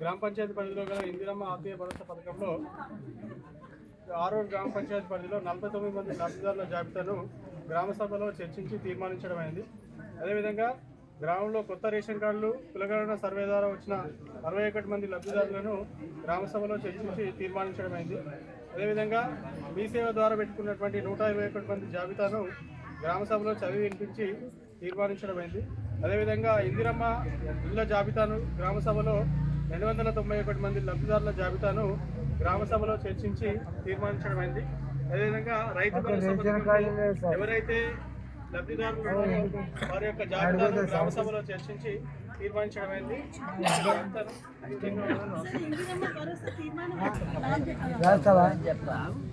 గ్రామ పంచాయతీ పరిధిలో గల ఇందిరమ్మ ఆత్మీయ భరోసా పథకంలో ఆరో గ్రామ పంచాయతీ పరిధిలో నలభై తొమ్మిది మంది లబ్ధిదారుల జాబితాను గ్రామ సభలో చర్చించి తీర్మానించడం అయింది అదేవిధంగా గ్రామంలో కొత్త రేషన్ కార్డులు కులగణన సర్వే ద్వారా వచ్చిన అరవై ఒకటి మంది లబ్ధిదారులను గ్రామ సభలో చర్చించి తీర్మానించడం అయింది అదేవిధంగా మీ సేవ ద్వారా పెట్టుకున్నటువంటి నూట ఇరవై ఒకటి మంది జాబితాను గ్రామ సభలో చదివి వినిపించి తీర్మానించడం అయింది అదేవిధంగా ఇందిరమ్మ ఇళ్ళ జాబితాను గ్రామ సభలో రెండు వందల తొంభై ఒకటి మంది లబ్ధిదారుల జాబితాను గ్రామ సభలో చర్చించి తీర్మానించడం అయింది అదేవిధంగా రైతు భరోసా ఎవరైతే లబ్ధిదారులు వారి యొక్క జాబితాను గ్రామ సభలో చర్చించి తీర్మానించడం అయింది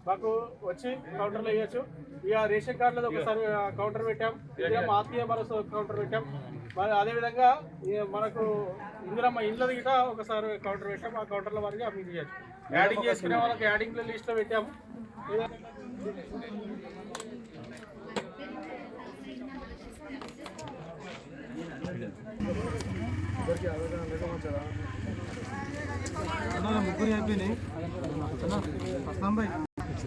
ఇంట్లో మా మాకు వచ్చి కౌంటర్లో వేయచ్చు. ఇక రేషన్ కార్డులో ఒక సర్వే కౌంటర్ పెట్టాం. మా ఆత్మీయ భరోసా ఒక కౌంటర్ పెట్టాం. మరి అదేవిధంగా మనకు ఇందిరమ్మ ఇండ్ల గిట ఒకసారి కౌంటర్ పెట్టాం. ఆ కౌంటర్ల వారికి అమ్మి చేయొచ్చు. యాడింగ్ చేసుకునే వాళ్ళకి యాడింగ్ లిస్ట్లో పెట్టాము ముగ్గురు అయిపోయినాయి.